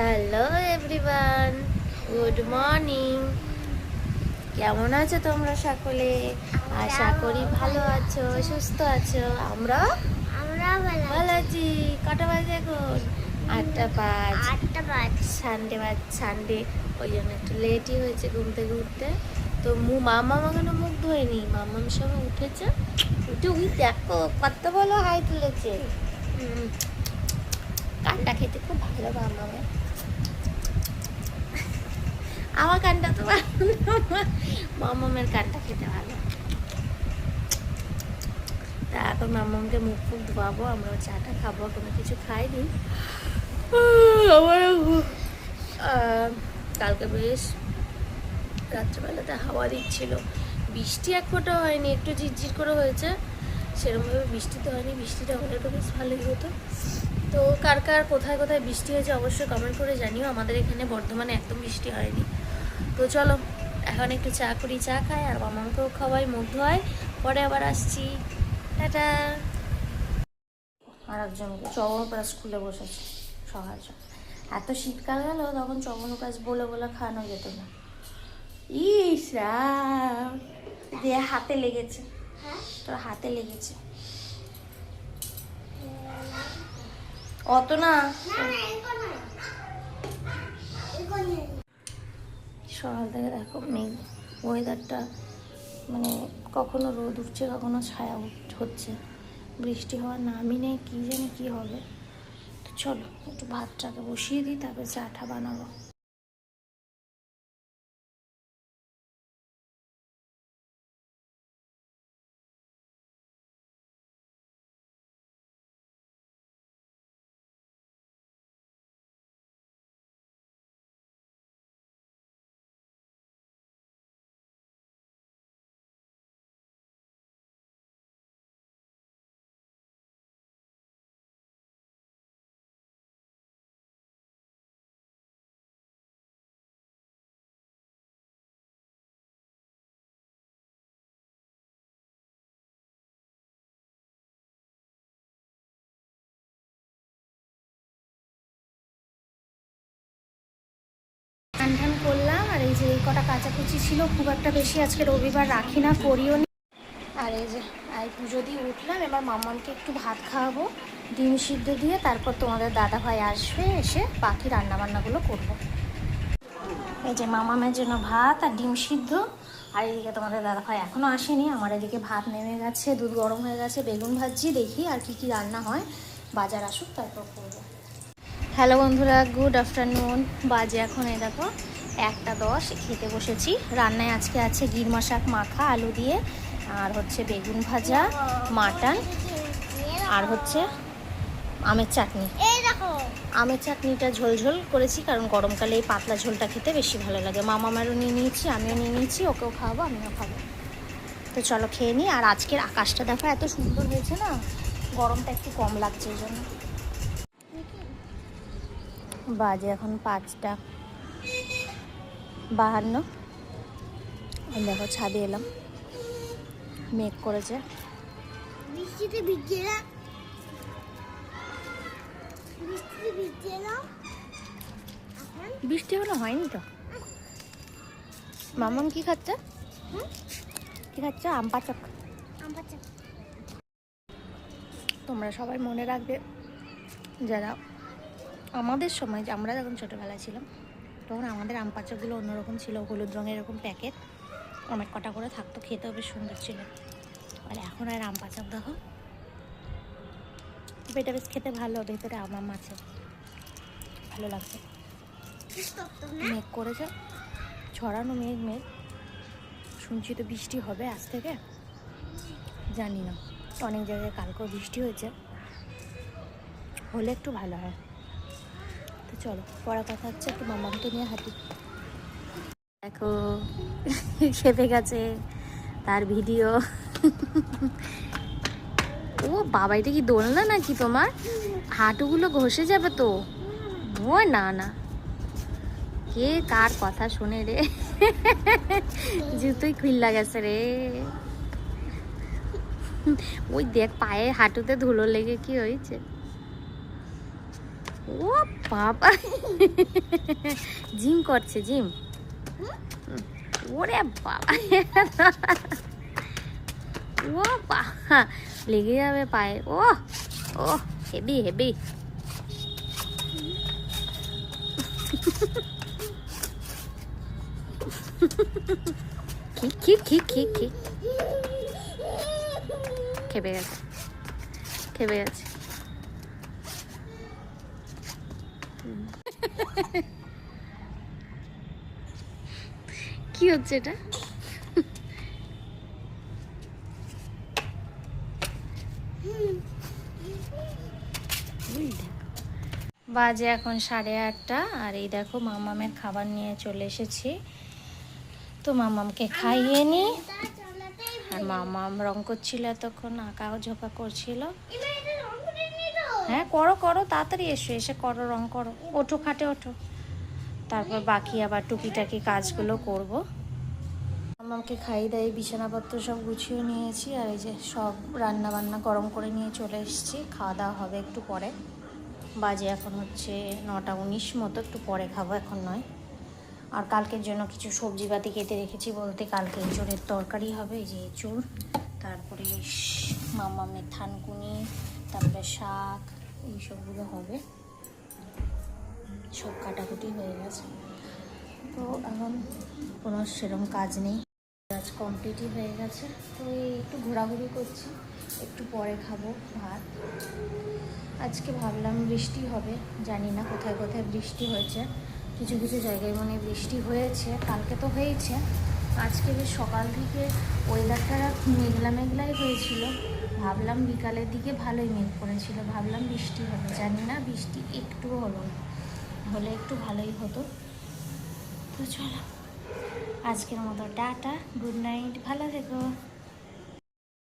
Hello everyone good morning কেমন আছো তোমরা সকলে? আশা করি ভালো আছো সুস্থ আছো। আমরা আমরা ভালো আছি। কটা বাজে এখন? আটটা পাঁচ। আটটা বাজ সানডে বাজ সানডে ওই জন্য একটু লেটই হয়েছে ঘুম থেকে উঠতে। তো মু মামা এখনও মুখ ধোয়নি। মামাম সবাই উঠেছে। উঠে উই দেখো কত ভালো হাই তুলেছে। কানটা খেতে খুব ভালো মামামের আমার কানটা তো মামামের কানটা খেতে ভালো। তা এখন মামামকে মুখ ফুক ধোয়াবো আমরা চাটা খাব, কোনো কিছু খাইনি। আমার কালকে বেশ রাত্রেবেলাতে হাওয়া দিচ্ছিল। বৃষ্টি এক ফোঁটা হয়নি, একটু ঝিরঝির করে হয়েছে। সেরকমভাবে বৃষ্টি তো হয়নি, বৃষ্টিটা হলে তো বেশ ভালোই হতো। তো কার কার কোথায় কোথায় বৃষ্টি হয়েছে অবশ্যই কমেন্ট করে জানিও। আমাদের এখানে বর্ধমানে একদম বৃষ্টি হয়নি। তো চলো এখন একটু চা করি চা খাই আর মামাকেও খাওয়াই মুখ ধোয়াই পরে আবার আসছি। টাটা। আর একজনকে চবনপ্রাস খুলে বসেছে সকাল এত শীতকাল গেল তখন চবনপ্রাস বলে বলে খাওয়ানো যেত না। ইস রাম দিয়ে হাতে লেগেছে। তোর হাতে লেগেছে। অত না? সকাল থেকে দেখো মেঘ ওয়েদারটা মানে কখনো রোদ উঠছে, কখনো ছায়া হচ্ছে। বৃষ্টি হওয়ার নামই নেই, কী জানি কী হবে। তো চলো, একটু ভাতটাকে বসিয়ে দিই, তারপরে চাটা বানাবো। যে এই কটা কাচাকুচি ছিল, খুব একটা বেশি আজকে রবিবার রাখি না, করিও নি। আর এই যে, আর পুজো দিয়ে উঠলাম, এবার মামামকে একটু ভাত খাওয়াবো, ডিম সিদ্ধ দিয়ে তারপর তোমাদের দাদা ভাই আসবে, এসে বাকি রান্নাবান্নাগুলো করব। এই যে মামামের জন্য ভাত আর ডিম সিদ্ধ, আর এদিকে তোমাদের দাদা ভাই এখনও আসেনি, আমার এদিকে ভাত নেমে গেছে, দুধ গরম হয়ে গেছে, বেগুন ভাজি দেখি আর কি কি রান্না হয়, বাজার আসুক, তারপর করব। হ্যালো বন্ধুরা, গুড আফটারনুন, বাজে এখন এই দেখো। একটা দশ খেতে বসেছি। রান্নায় আজকে আছে গিরমা শাক মাখা আলু দিয়ে আর হচ্ছে বেগুন ভাজা মাটন আর হচ্ছে আমের চাটনি। আমের চাটনিটা ঝোলঝোল করেছি কারণ গরমকালে এই পাতলা ঝোলটা খেতে বেশি ভালো লাগে। মামা মারও নিয়ে নিয়েছি আমিও নিয়ে নিয়েছি ওকেও খাওয়াবো আমিও খাব। তো চলো খেয়ে নিই আর আজকের আকাশটা দেখো এত সুন্দর হয়েছে না? গরমটা একটু কম লাগছে এই জন্য। বাজে এখন পাঁচটা। বাহান্ন। দেখো ছাদে এলাম। মেঘ করেছে। বৃষ্টিতে ভিজে না? বৃষ্টিতে ভিজে না? বৃষ্টি এখনও হয়নি তো? মামাম কি খাচ্ছে? কি খাচ্ছে? আম পাচক। তোমরা সবাই মনে রাখবে যারা আমাদের সময় যে আমরা যখন ছোটোবেলায় ছিলাম তখন আমাদের আম পাচাগুলো অন্যরকম ছিল, হলুদ রঙের এরকম প্যাকেট অনেক কটা করে থাকতো, খেতেও বেশ সুন্দর ছিল। আর এখন আর আম পাচাক দেখো এটা বেশ খেতে ভালো, ভেতরে আম আম আছে। ভালো লাগছে। মেঘ করেছে। ছড়ানো মেঘ মেঘ। শুনছি তো বৃষ্টি হবে আজ থেকে। জানি না। অনেক জায়গায় কালকেও বৃষ্টি হয়েছে। হলে একটু ভালো হয়। তো চলো, পড়া কথা হচ্ছে একটু মামাকে নিয়ে হাঁটি। দেখো, খেপে গেছে তার ভিডিও। ও বাবা, এটা কি দোলনা নাকি তোমার? হাঁটুগুলো ঘষে যাবে তো? ও না না। কে কার কথা শুনে রে? জুতোই খুললা গেছে রে। ওই দেখ, পায়ে হাঁটুতে ধুলো লেগে কি হয়েছে? ও বাবা। জিম করছে, জিম। ওরে বাবা। ও বাবা, লেগে যাবে পায়ে। ও ও হেভি হেভি কি কি কি কি? খেপে গেছে খেপে গেছে। কি হচ্ছে এটা? বাজে এখন সাড়ে আটটা, আর এই দেখো মামামের খাবার নিয়ে চলে এসেছি। তো মামামকে খাইয়ে চালাতেই আর মামাম রং করছিল এতক্ষণ আঁকা ঝোঁকা করছিল এবার এটা রং করে নিয়ে দাও হ্যাঁ করো করো, তাড়াতাড়ি এসো, এসে করো, রং করো। ওঠো, খাটে ওঠো। তারপর বাকি আবার টুকিটাকি কাজগুলো করব। আমাকে খাইয়ে দেয় বিছানাপত্র সব গুছিয়ে নিয়েছি, আর এই যে সব রান্না বান্না গরম করে নিয়ে চলে এসেছি। খাওয়া দাওয়া হবে একটু পরে। বাজে এখন হচ্ছে নটা উনিশ মতো, একটু পরে খাব এখন নয়। আর কালকের জন্য কিছু সবজি পাতি কেটে রেখেছি বলতে কালকে এঁচড়ের তরকারি হবে, এই যে এঁচড়। তারপরে মামামের থানকুনি তারপরে শাক, এইসবগুলো হবে। সব কাটাকুটি হয়ে গেছে। তো এখন কোনো সেরকম কাজ নেই। কাজ কমপ্লিটই হয়ে গেছে। তো এই একটু ঘোরাঘুরি করছি। একটু পরে খাব ভাত। আজকে ভাবলাম বৃষ্টি হবে। জানি না কোথায় কোথায় বৃষ্টি হয়েছে। কিছু কিছু জায়গায় মানে বৃষ্টি হয়েছে। কালকে তো হয়েছে। আজকে বেশ সকাল থেকে ওয়েদারটা মেঘলা মেঘলাই হয়েছিল। ভাবলাম বিকালের দিকে ভালোই মেঘ পড়েছিল ভাবলাম বৃষ্টি হবে। জানি না, বৃষ্টি একটুও হলো হলে একটু ভালোই হতো। তো চলো, আজকের মতো টাটা, গুড নাইট, ভালো থেকো।